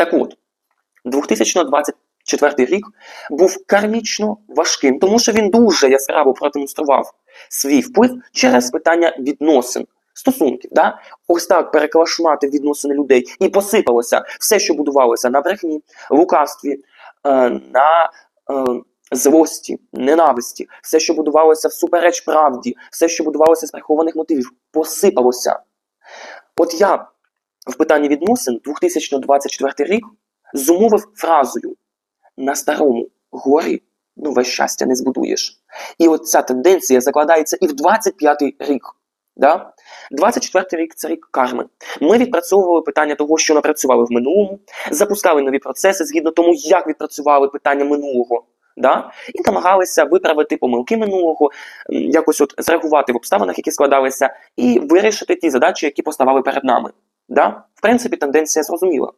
Так от, 2024 рік був кармічно важким, тому що він дуже яскраво продемонстрував свій вплив через питання відносин. Стосунків, да? ось так переклашмати відносини людей, і посипалося все, що будувалося на брехні, лукавстві, е, на е, злості, ненависті, все, що будувалося всупереч правді, все, що будувалося з прихованих мотивів, посипалося. От я в питанні відносин 2024 рік зумовив фразою на старому горі нове щастя не збудуєш. І от ця тенденція закладається і в 25-й рік. Да? 24-й рік це рік карми. Ми відпрацьовували питання того, що напрацювали в минулому, запускали нові процеси згідно тому, як відпрацювали питання минулого. Да? І намагалися виправити помилки минулого, якось от зреагувати в обставинах, які складалися, і вирішити ті задачі, які поставали перед нами. Да? В принципі, тенденція зрозуміла.